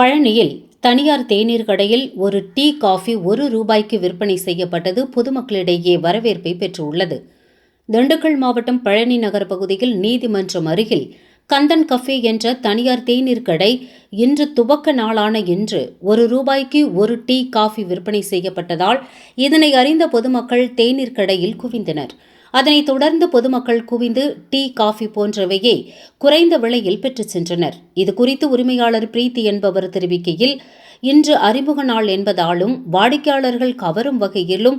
பழனியில் தனியார் தேநீர் கடையில் ஒரு டீ காஃபி ஒரு ரூபாய்க்கு விற்பனை செய்யப்பட்டது. பொதுமக்களிடையே வரவேற்பை பெற்றுள்ளது. திண்டுக்கல் மாவட்டம் பழனி நகர் பகுதியில் நீதிமன்றம் அருகில் கந்தன் கஃபே என்ற தனியார் தேநீர் கடை இன்று துவக்க நாளான இன்று ஒரு ரூபாய்க்கு ஒரு டீ காஃபி விற்பனை செய்யப்பட்டதால் இதனை அறிந்த பொதுமக்கள் தேநீர் கடையில் குவிந்தனர். அதனைத் தொடர்ந்து பொதுமக்கள் குவிந்து டீ காஃபி போன்றவையை குறைந்த விலையில் பெற்றுச் சென்றனர். இது குறித்து உரிமையாளர் பிரீத்தி என்பவர் தெரிவிக்கையில் இன்று அறிமுக நாள் என்பதாலும் வாடிக்கையாளர்கள் கவரும் வகையிலும்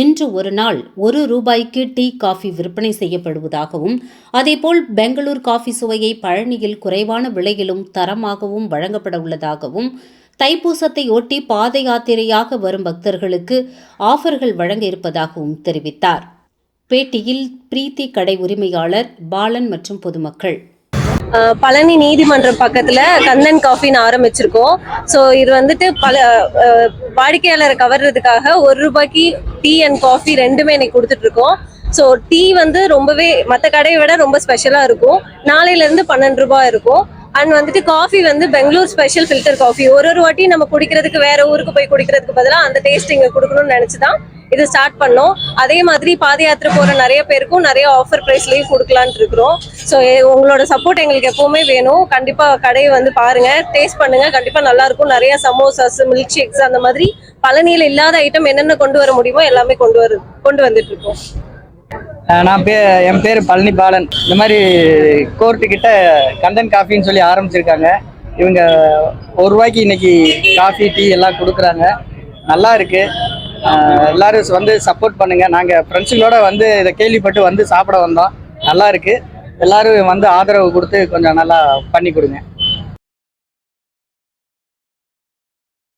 இன்று ஒரு நாள் ஒரு ரூபாய்க்கு டீ காஃபி விற்பனை செய்யப்படுவதாகவும் அதேபோல் பெங்களூர் காஃபி சுவையை பழனியில் குறைவான விலையிலும் தரமாகவும் வழங்கப்பட உள்ளதாகவும் தைப்பூசத்தை ஒட்டி பாத யாத்திரையாக வரும் பக்தர்களுக்கு ஆஃபர்கள் வழங்க இருப்பதாகவும் தெரிவித்தார். பேட்டியில் பிரீத்தி கடை உரிமையாளர் பாலன் மற்றும் பொதுமக்கள். பழனி நீதிமன்றம் பக்கத்துல கந்தன் காஃபின்னு ஆரம்பிச்சிருக்கோம். ஸோ இது வந்துட்டு பல வாடிக்கையாளரை கவர்றதுக்காக ஒரு ரூபாய்க்கு டீ அண்ட் காஃபி ரெண்டுமே இன்னைக்கு கொடுத்துட்டு இருக்கோம் ஸோ டீ வந்து ரொம்பவே மற்ற கடையை விட ரொம்ப ஸ்பெஷலாக இருக்கும். நாளையிலேருந்து பன்னெண்டு ரூபாய் இருக்கும். அண்ட் வந்துட்டு காஃபி வந்து பெங்களூர் ஸ்பெஷல் ஃபில்டர் காஃபி ஒரு ஒரு வாட்டி நம்ம குடிக்கிறதுக்கு வேற ஊருக்கு போய் குடிக்கிறதுக்கு பதிலாக அந்த டேஸ்ட் இங்கே கொடுக்கணும்னு நினச்சி தான் இது ஸ்டார்ட் பண்ணோம். அதே மாதிரி பாத யாத்திரை போகிற நிறைய பேருக்கும் நிறைய ஆஃபர் ப்ரைஸ்லேயும் கொடுக்கலான்ட்டு இருக்கிறோம். ஸோ உங்களோட சப்போர்ட் எங்களுக்கு எப்போவுமே வேணும். கண்டிப்பாக கடையை வந்து பாருங்கள் டேஸ்ட் பண்ணுங்கள் கண்டிப்பாக நல்லாயிருக்கும் நிறைய சமோசாஸ் மில்க் ஷேக்ஸ் அந்த மாதிரி பழனியில் இல்லாத ஐட்டம் என்னென்ன கொண்டு வர முடியுமோ எல்லாமே கொண்டு வர கொண்டு வந்துட்டு இருக்கோம். நான் பே என் பேர் பழனி பாலன். இந்த மாதிரி கோர்ட்டு கிட்ட கந்தன் காஃபின்னு சொல்லி ஆரம்பிச்சிருக்காங்க. இவங்க ஒரு ரூபாய்க்கு இன்னைக்கு காஃபி டீ எல்லாம் கொடுக்குறாங்க. நல்லா இருக்கு. எல்லாரும் வந்து சப்போர்ட் பண்ணுங்க. நாங்கள் ஃப்ரெண்ட்ஸுங்களோட வந்து இதை கேள்விப்பட்டு வந்து சாப்பிட வந்தோம். நல்லா இருக்கு. எல்லாரும் வந்து ஆதரவு கொடுத்து கொஞ்சம் நல்லா பண்ணி கொடுங்க.